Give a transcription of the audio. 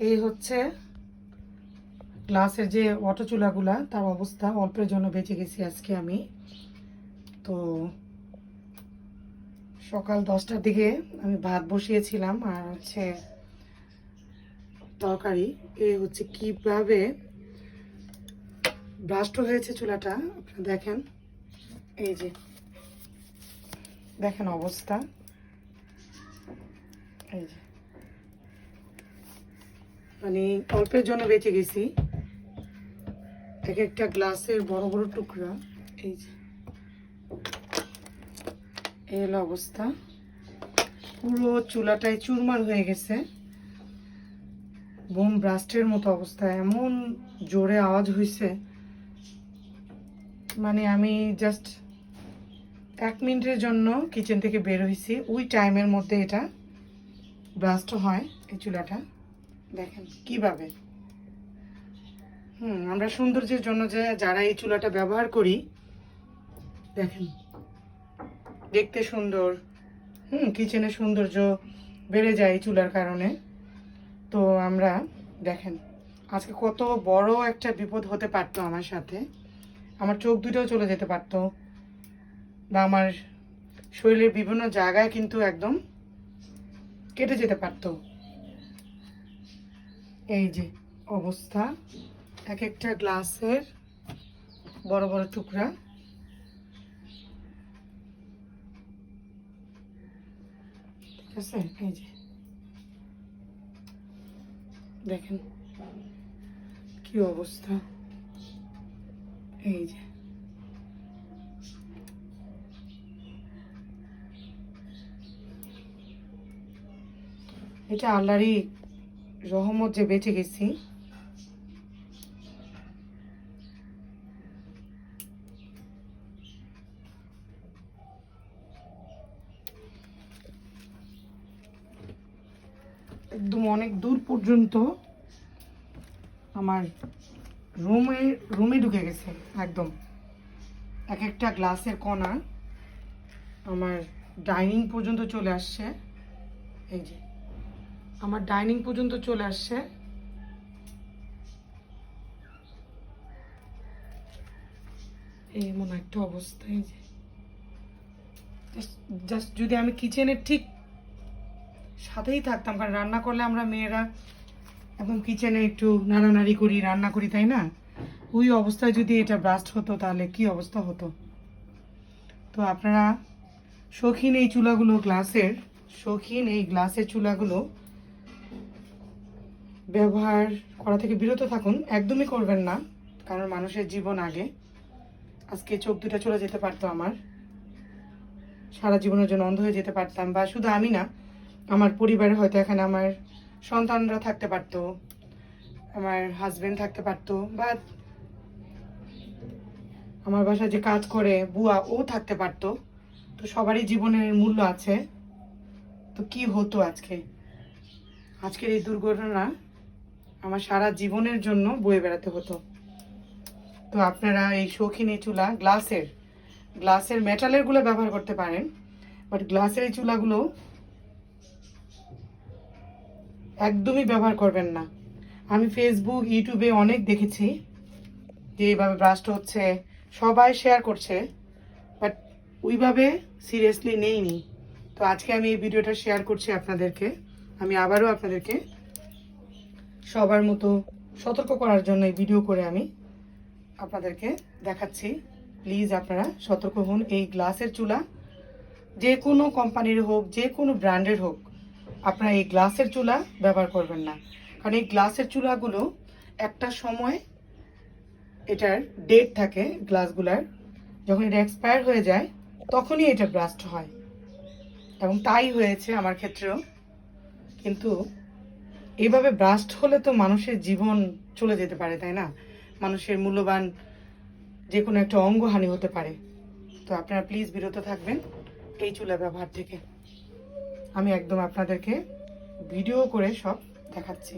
এই হচ্ছে গ্লাসের যে অটো চুলাগুলা, তার অবস্থা অল্পের জন্য বেঁচে গেছি আজকে আমি। তো সকাল দশটার দিকে আমি ভাত বসিয়েছিলাম আর হচ্ছে তরকারি। এ হচ্ছে কীভাবে ব্রাস্ট হয়েছে চুলাটা, আপনারা দেখেন। এই যে, দেখেন অবস্থা। এই যে। মানে অল্পের জন্য বেঁচে গেছি। এক একটা গ্লাসের বড় বড় টুকরা। এই যে। এই হলো অবস্থা। পুরো চুলাটায় চুরমার হয়ে গেছে। বোম ব্রাস্টের মতো অবস্থা। এমন জোরে আওয়াজ হয়েছে মানে আমি জাস্ট এক মিনিটের জন্য কিচেন থেকে বের হয়েছি ওই টাইমের মধ্যে এটা ব্রাস্ট হয়, এই চুলাটা। দেখেন। কীভাবে? হুম, আমরা সৌন্দর্যের জন্য যে যারা এই চুলাটা ব্যবহার করি, দেখেন, দেখতে সুন্দর, হুম কিচেনের সৌন্দর্য বেড়ে যায় এই চুলার কারণে। তো আমরা, দেখেন, আজকে কত বড় একটা বিপদ হতে পারতো আমার সাথে। আমার চোখ দুটোও চলে যেতে পারতো। বা আমার শরীরের বিভিন্ন জায়গায় কিন্তু একদম কেটে যেতে পারতো। এই যে অবস্থা। এক একটা গ্লাসের বড় বড় টুকরা। ঠিক আছে? এই যে। দেখেন কি অবস্থা। এই যে। এটা আল্লাহরই রহমত যে বেঁচে গেছি। একদম অনেক দূর পর্যন্ত আমার রুমে রুমে ঢুকে গেছে, একদম। এক একটা গ্লাসের কণা আমার ডাইনিং পর্যন্ত চলে আসছে। এই যে। আমার ডাইনিং পর্যন্ত চলে আসছে। এই মনে একটা অবস্থা, এই যে। জাস্ট যদি আমি কিচেনের ঠিক সাথেই থাকতাম, কারণ রান্না করলে আমরা মেয়েরা এখন কিচেনে একটু নাড়ানাড়ি করি, রান্না করি, তাই না? ওই অবস্থায় যদি এটা ব্রাস্ট হতো, তাহলে কি অবস্থা হতো? তো আপনারা শৌখিন এই চুলাগুলো গ্লাসের শৌখিন এই গ্লাসের চুলাগুলো ব্যবহার করা থেকে বিরত থাকুন, একদমই করবেন না, কারণ মানুষের জীবন আগে। আজকে চোখ দুটা চলে যেতে পারতো আমার। সারা জীবনের জন্য অন্ধ হয়ে যেতে পারতাম, বা শুধু আমি না, আমার পরিবারে হয়তো এখানে আমার সন্তানরা থাকতে পারতো, আমার হাজবেন্ড থাকতে পারতো, বা আমার বাসায় যে কাজ করে, বুয়া, ও থাকতে পারতো। তো সবারই জীবনের মূল্য আছে। তো কি হতো আজকে? আজকের এই দুর্ঘটনা আমার সারা জীবনের জন্য বয়ে বেড়াতে হতো। তো আপনারা এই শৌখিনী চুলা গ্লাসের গ্লাসের মেটালেরগুলো ব্যবহার করতে পারেন বাট গ্লাসের এই চুলাগুলো একদমই ব্যবহার করবেন না। আমি ফেসবুক ইউটিউবে অনেক দেখেছি যে এইভাবে ব্রাস্ট হচ্ছে, সবাই শেয়ার করছে বাট ওইভাবে সিরিয়াসলি নেইনি। তো আজকে আমি এই ভিডিওটা শেয়ার করছি আপনাদেরকে। আমি আবারও আপনাদেরকে সবার মতো সতর্ক করার জন্য এই ভিডিও করে আমি আপনাদেরকে দেখাচ্ছি। প্লিজ আপনারা সতর্ক হন এই গ্লাসের চুলা। যে কোনো কোম্পানির হোক, যে কোনো ব্র্যান্ডের হোক, আপনারা এই গ্লাসের চুলা ব্যবহার করবেন না। কারণ এই গ্লাসের চুলাগুলো একটা সময় এটার ডেট থাকে গ্লাসগুলার যখন এটা এক্সপায়ার হয়ে যায়, তখনই এটা ব্লাস্ট হয়। এবং তাই হয়েছে আমার ক্ষেত্রেও। কিন্তু এইভাবে ব্রাস্ট হলে তো মানুষের জীবন চলে যেতে পারে, তাই না? মানুষের মূল্যবান যে কোনো একটা অঙ্গহানি হতে পারে। তো আপনারা প্লিজ বিরত থাকবেন এই চুলা ব্যবহার থেকে। আমি একদম আপনাদেরকে ভিডিও করে সব দেখাচ্ছি।